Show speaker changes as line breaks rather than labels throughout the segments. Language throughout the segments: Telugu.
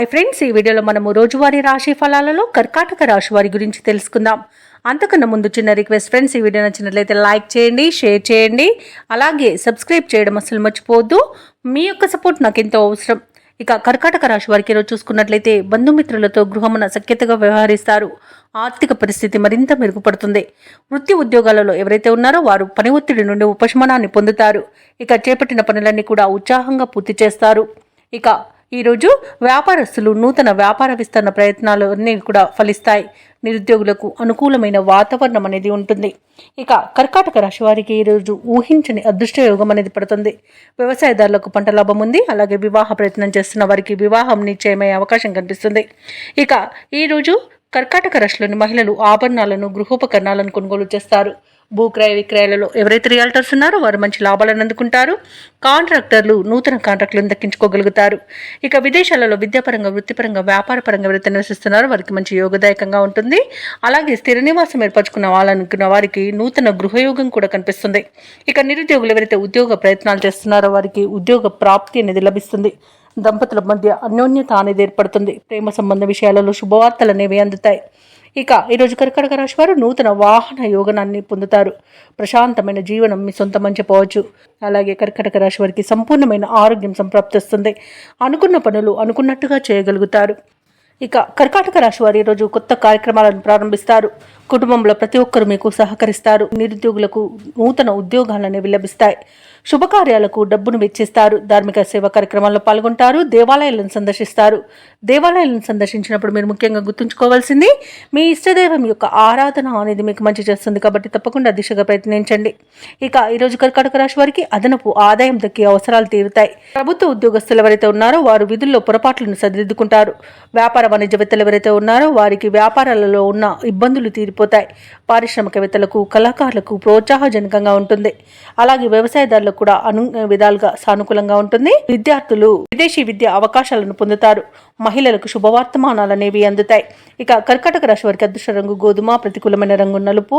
హాయ్ ఫ్రెండ్స్ ఈ వీడియోలో మనము రోజువారీ రాశి ఫలాలలో కర్కాటక రాశి వారి గురించి తెలుసుకుందాం. అంతకన్నా ముందు చిన్న రిక్వెస్ట్ ఫ్రెండ్స్ ఈ వీడియో నచ్చినట్లయితే లైక్ చేయండి షేర్ చేయండి. అలాగే సబ్స్క్రైబ్ చేయడం అసలు మర్చిపోవద్దు. మీ యొక్క సపోర్ట్ నాకు ఎంతో అవసరం. ఇక కర్కాటక రాశి వారికి ఈరోజు చూసుకున్నట్లయితే బంధుమిత్రులతో గృహమున సఖ్యతగా వ్యవహరిస్తారు. ఆర్థిక పరిస్థితి మరింత మెరుగుపడుతుంది. వృత్తి ఉద్యోగాలలో ఎవరైతే ఉన్నారో వారు పని ఒత్తిడి నుండి ఉపశమనాన్ని పొందుతారు. ఇక చేపట్టిన పనులన్నీ కూడా ఉత్సాహంగా పూర్తి చేస్తారు. ఇక ఈరోజు వ్యాపారస్తులు నూతన వ్యాపార విస్తరణ ప్రయత్నాలు అన్నీ కూడా ఫలిస్తాయి. నిరుద్యోగులకు అనుకూలమైన వాతావరణం అనేది ఉంటుంది. ఇక కర్కాటక రాశి వారికి ఈరోజు ఊహించని అదృష్ట యోగం అనేది పడుతుంది. వ్యవసాయదారులకు పంట లాభం ఉంది. అలాగే వివాహ ప్రయత్నం చేస్తున్న వారికి వివాహం నిశ్చయమయ్యే అవకాశం కనిపిస్తుంది. ఇక ఈరోజు కర్కాటక రాశిలోని మహిళలు ఆభరణాలను గృహోపకరణాలను కొనుగోలు చేస్తారు. భూక్రయ విక్రయాలలో ఎవరైతే రియల్టర్స్ ఉన్నారో వారు మంచి లాభాలను అందుకుంటారు. కాంట్రాక్టర్లు నూతన కాంట్రాక్టులను దక్కించుకోగలుగుతారు. ఇక విదేశాలలో విద్యాపరంగా వృత్తిపరంగా వ్యాపారపరంగా ఎవరైతే నివసిస్తున్నారో వారికి మంచి యోగదాయకంగా ఉంటుంది. అలాగే స్థిర నివాసం ఏర్పరచుకున్న వాళ్ళనుకున్న వారికి నూతన గృహయోగం కూడా కనిపిస్తుంది. ఇక నిరుద్యోగులు ఎవరైతే ఉద్యోగ ప్రయత్నాలు చేస్తున్నారో వారికి ఉద్యోగ ప్రాప్తి అనేది లభిస్తుంది. దంపతుల మధ్య అన్యోన్యత అనేది ఏర్పడుతుంది. ప్రేమ సంబంధ విషయాలలో శుభవార్తలు అనేవి అందుతాయి. ఇక ఈరోజు కర్కటక రాశి వారు నూతన వాహన యోగనాన్ని పొందుతారు. ప్రశాంతమైన జీవనం మీ సొంతమని చెప్పవచ్చు. అలాగే కర్కటక రాశి వారికి సంపూర్ణమైన ఆరోగ్యం సంప్రాప్తిస్తుంది. అనుకున్న పనులు అనుకున్నట్టుగా చేయగలుగుతారు. ఇక కర్కాటక రాశి వారు ఈరోజు కొత్త కార్యక్రమాలను ప్రారంభిస్తారు. కుటుంబంలో ప్రతి ఒక్కరు మీకు సహకరిస్తారు. నిరుద్యోగులకు నూతన ఉద్యోగాలు అనేవి లభిస్తాయి. శుభకార్యాలకు డబ్బును వెచ్చిస్తారు. ధార్మిక సేవా కార్యక్రమాల్లో పాల్గొంటారు. దేవాలయాలను సందర్శిస్తారు. దేవాలయాలను సందర్శించినప్పుడు మీరు ముఖ్యంగా గుర్తుంచుకోవాల్సింది మీ ఇష్టదైవం యొక్క ఆరాధన అనేది మీకు మంచి చేస్తుంది కాబట్టి తప్పకుండా దిశగా ప్రయత్నించండి. ఇక ఈరోజు కర్కాటక రాశి వారికి అదనపు ఆదాయం దక్కే అవసరాలు తీరుతాయి. ప్రభుత్వ ఉద్యోగస్తులు ఎవరైతే ఉన్నారో వారు విధుల్లో పొరపాట్లను సరిదిద్దుకుంటారు. వ్యాపార వాణిజ్యవేత్తలు ఎవరైతే ఉన్నారో వారికి వ్యాపారాలలో ఉన్న ఇబ్బందులు తీరిపోతాయి. పారిశ్రామికవేత్తలకు కళాకారులకు ప్రోత్సాహజనకంగా ఉంటుంది. అలాగే వ్యవసాయదారులకు కూడా అను విధాలుగా సానుకూలంగా ఉంటుంది. విద్యార్థులు విదేశీ విద్య అవకాశాలను పొందుతారు. మహిళలకు శుభవర్తమానాలు అనేవి అందుతాయి. ఇక కర్కాటక రాశి వారికి అదృష్ట రంగు గోధుమ ప్రతికూలమైన రంగు నలుపు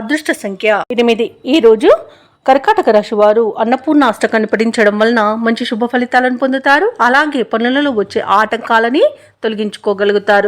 అదృష్ట సంఖ్య ఎనిమిది. ఈ రోజు కర్కాటక రాశి వారు అన్నపూర్ణ అష్టకాన్ని పఠించడం వలన మంచి శుభ ఫలితాలను పొందుతారు. అలాగే పనులలో వచ్చే ఆటంకాలని తొలగించుకోగలుగుతారు.